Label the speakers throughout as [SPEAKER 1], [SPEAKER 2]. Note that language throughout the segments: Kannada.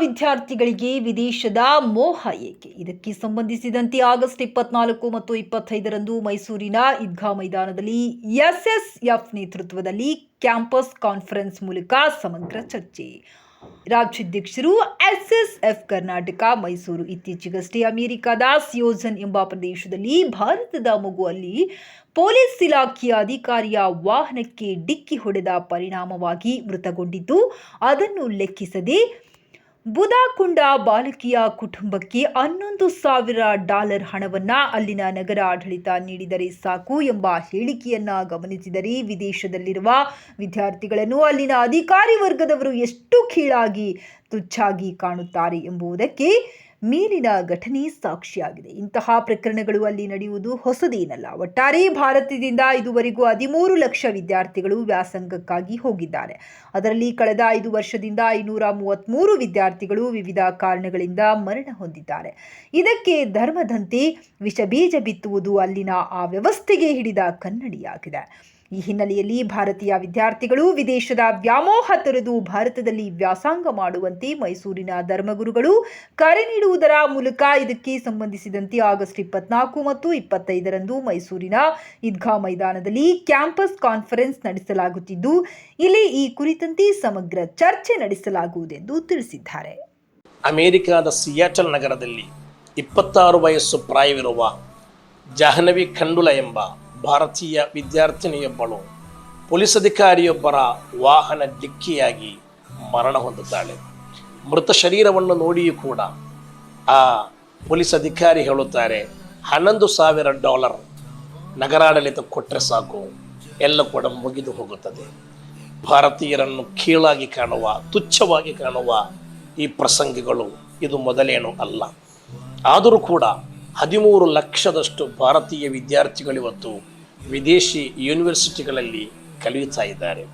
[SPEAKER 1] ವಿದ್ಯಾರ್ಥಿಗಳಿಗೆ ವಿದೇಶದ ಮೋಹ ಏಕೆ? ಇದಕ್ಕೆ ಸಂಬಂಧಿಸಿದಂತೆ ಆಗಸ್ಟ್ ಇಪ್ಪತ್ನಾಲ್ಕು ಮತ್ತು ಇಪ್ಪತ್ತೈದರಂದು ಮೈಸೂರಿನ ಈದ್ಗಾ ಮೈದಾನದಲ್ಲಿ ಎಸ್ಎಸ್ಎಫ್ ನೇತೃತ್ವದಲ್ಲಿ ಕ್ಯಾಂಪಸ್ ಕಾನ್ಫರೆನ್ಸ್ ಮೂಲಕ ಸಮಗ್ರ ಚರ್ಚೆ. ರಾಜ್ಯಾಧ್ಯಕ್ಷರು ಎಸ್ಎಸ್ಎಫ್ ಕರ್ನಾಟಕ, ಮೈಸೂರು ಇತ್ತೀಚೆಗಷ್ಟೇ ಅಮೆರಿಕದ ಸಿಯೋಜನ್ ಎಂಬ ಪ್ರದೇಶದಲ್ಲಿ ಭಾರತದ ಮಗುವಲ್ಲಿ ಪೊಲೀಸ್ ಇಲಾಖೆಯ ಅಧಿಕಾರಿಯ ವಾಹನಕ್ಕೆ ಡಿಕ್ಕಿ ಹೊಡೆದ ಪರಿಣಾಮವಾಗಿ ಮೃತಗೊಂಡಿದ್ದು, ಅದನ್ನು ಲೆಕ್ಕಿಸದೆ ಬುದಾಕುಂಡ ಬಾಲಕಿಯ ಕುಟುಂಬಕ್ಕೆ ಹನ್ನೊಂದು ಸಾವಿರ ಡಾಲರ್ ಹಣವನ್ನ ಅಲ್ಲಿನ ನಗರ ಆಡಳಿತ ನೀಡಿದರೆ ಸಾಕು ಎಂಬ ಹೇಳಿಕೆಯನ್ನ ಗಮನಿಸಿದರೆ ವಿದೇಶದಲ್ಲಿರುವ ವಿದ್ಯಾರ್ಥಿಗಳನ್ನು ಅಲ್ಲಿನ ಅಧಿಕಾರಿ ವರ್ಗದವರು ಎಷ್ಟು ಕೀಳಾಗಿ ತುಚ್ಛಾಗಿ ಕಾಣುತ್ತಾರೆ ಎಂಬುದಕ್ಕೆ ಮೇಲಿನ ಘಟನೆ ಸಾಕ್ಷಿಯಾಗಿದೆ. ಇಂತಹ ಪ್ರಕರಣಗಳು ಅಲ್ಲಿ ನಡೆಯುವುದು ಹೊಸದೇನಲ್ಲ. ಒಟ್ಟಾರೆ ಭಾರತದಿಂದ ಇದುವರೆಗೂ ಹದಿಮೂರು ಲಕ್ಷ ವಿದ್ಯಾರ್ಥಿಗಳು ವ್ಯಾಸಂಗಕ್ಕಾಗಿ ಹೋಗಿದ್ದಾರೆ. ಅದರಲ್ಲಿ ಕಳೆದ ಐದು ವರ್ಷದಿಂದ ಐನೂರ ಮೂವತ್ತ್ಮೂರು ವಿದ್ಯಾರ್ಥಿಗಳು ವಿವಿಧ ಕಾರಣಗಳಿಂದ ಮರಣ ಹೊಂದಿದ್ದಾರೆ. ಇದಕ್ಕೆ ಧರ್ಮದಂತೆ ವಿಷಬೀಜ ಬಿತ್ತುವುದು ಅಲ್ಲಿನ ಆ ವ್ಯವಸ್ಥೆಗೆ ಹಿಡಿದ ಕನ್ನಡಿಯಾಗಿದೆ. ಈ ಹಿನ್ನೆಲೆಯಲ್ಲಿ ಭಾರತೀಯ ವಿದ್ಯಾರ್ಥಿಗಳು ವಿದೇಶದ ವ್ಯಾಮೋಹ ತೊರೆದು ಭಾರತದಲ್ಲಿ ವ್ಯಾಸಂಗ ಮಾಡುವಂತೆ ಮೈಸೂರಿನ ಧರ್ಮಗುರುಗಳು ಕರೆ ನೀಡುವುದರ ಮೂಲಕ ಇದಕ್ಕೆ ಸಂಬಂಧಿಸಿದಂತೆ ಆಗಸ್ಟ್ ಇಪ್ಪತ್ನಾಲ್ಕು ಮತ್ತು ಇಪ್ಪತ್ತೈದರಂದು ಮೈಸೂರಿನ ಈದ್ಗಾ ಮೈದಾನದಲ್ಲಿ ಕ್ಯಾಂಪಸ್ ಕಾನ್ಫರೆನ್ಸ್ ನಡೆಸಲಾಗುತ್ತಿದ್ದು, ಇಲ್ಲಿ ಈ ಕುರಿತಂತೆ ಸಮಗ್ರ ಚರ್ಚೆ ನಡೆಸಲಾಗುವುದೆಂದು ತಿಳಿಸಿದ್ದಾರೆ.
[SPEAKER 2] ಅಮೆರಿಕದ ಸಿಯಾಟಲ್ ನಗರದಲ್ಲಿ ಇಪ್ಪತ್ತಾರು ವಯಸ್ಸು ಪ್ರಾಯವಿರುವ ಜಾಹ್ನವಿ ಖಂಡುಲ ಎಂಬ ಭಾರತೀಯ ವಿದ್ಯಾರ್ಥಿನಿಯೊಬ್ಬಳು. ಪೊಲೀಸ್ ಅಧಿಕಾರಿಯೊಬ್ಬರ ವಾಹನ ಡಿಕ್ಕಿಯಾಗಿ ಮರಣ ಹೊಂದುತ್ತಾಳೆ ಮೃತ ಶರೀರವನ್ನು ನೋಡಿಯೂ ಕೂಡ ಆ ಪೊಲೀಸ್ ಅಧಿಕಾರಿ ಹೇಳುತ್ತಾರೆ, ಹನ್ನೊಂದು ಸಾವಿರ ಡಾಲರ್ ನಗರಾಡಳಿತ ಕೊಟ್ಟರೆ ಸಾಕು. ಎಲ್ಲ ಕೂಡ ಮುಗಿದು ಹೋಗುತ್ತದೆ. ಭಾರತೀಯರನ್ನು ಕೀಳಾಗಿ ಕಾಣುವ, ತುಚ್ಛವಾಗಿ ಕಾಣುವ ಈ ಪ್ರಸಂಗಗಳು ಇದು ಮೊದಲೇನು ಅಲ್ಲ. ಆದರೂ ಕೂಡ ಹದಿಮೂರು ಲಕ್ಷದಷ್ಟು ಭಾರತೀಯ ವಿದ್ಯಾರ್ಥಿಗಳಿವತ್ತು ವಿದೇಶಿ ಯೂನಿವರ್ಸಿಟಿಗಳಲ್ಲಿ ಕಲಿಯುತ್ತಾ ಇದ್ದಾರೆ.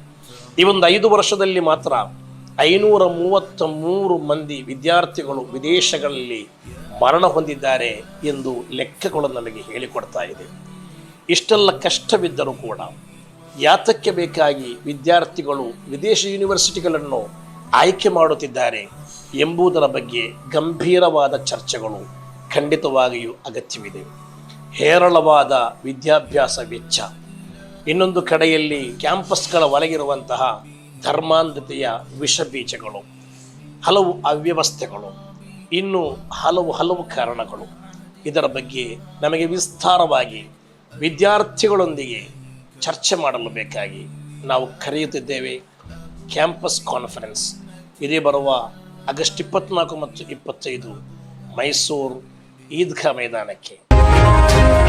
[SPEAKER 2] ಈ ಒಂದು ಐದು ವರ್ಷದಲ್ಲಿ ಮಾತ್ರ ಐನೂರ ಮೂವತ್ತ ಮೂರು ಮಂದಿ ವಿದ್ಯಾರ್ಥಿಗಳು ವಿದೇಶಗಳಲ್ಲಿ ಮರಣ ಹೊಂದಿದ್ದಾರೆ ಎಂದು ಲೆಕ್ಕಗಳು ನನಗೆ ಹೇಳಿಕೊಡ್ತಾ ಇದೆ. ಇಷ್ಟೆಲ್ಲ ಕಷ್ಟವಿದ್ದರೂ ಕೂಡ ಯಾತಕ್ಕೆ ಬೇಕಾಗಿ ವಿದ್ಯಾರ್ಥಿಗಳು ವಿದೇಶಿ ಯೂನಿವರ್ಸಿಟಿಗಳನ್ನು ಆಯ್ಕೆ ಮಾಡುತ್ತಿದ್ದಾರೆ ಎಂಬುದರ ಬಗ್ಗೆ ಗಂಭೀರವಾದ ಚರ್ಚೆಗಳು ಖಂಡಿತವಾಗಿಯೂ ಅಗತ್ಯವಿದೆ. ಹೇರಳವಾದ ವಿದ್ಯಾಭ್ಯಾಸ ವೆಚ್ಚ. ಇನ್ನೊಂದು ಕಡೆಯಲ್ಲಿ ಕ್ಯಾಂಪಸ್ಗಳ ಒಳಗಿರುವಂತಹ ಧರ್ಮಾಂಧತೆಯ ವಿಷ ಬೀಜಗಳು ಹಲವು ಅವ್ಯವಸ್ಥೆಗಳು, ಇನ್ನು ಹಲವು ಹಲವು ಕಾರಣಗಳು. ಇದರ ಬಗ್ಗೆ ನಮಗೆ ವಿಸ್ತಾರವಾಗಿ ವಿದ್ಯಾರ್ಥಿಗಳೊಂದಿಗೆ ಚರ್ಚೆ ಮಾಡಲು ಬೇಕಾಗಿ ನಾವು ಕರೆಯುತ್ತಿದ್ದೇವೆ. Campus conference. ಇದೇ ಬರುವ ಆಗಸ್ಟ್ ಇಪ್ಪತ್ನಾಲ್ಕು ಮತ್ತು ಇಪ್ಪತ್ತೈದು ಮೈಸೂರು ಈದ್ಗಾ ಮೈದಾನಕ್ಕೆ. Thank you.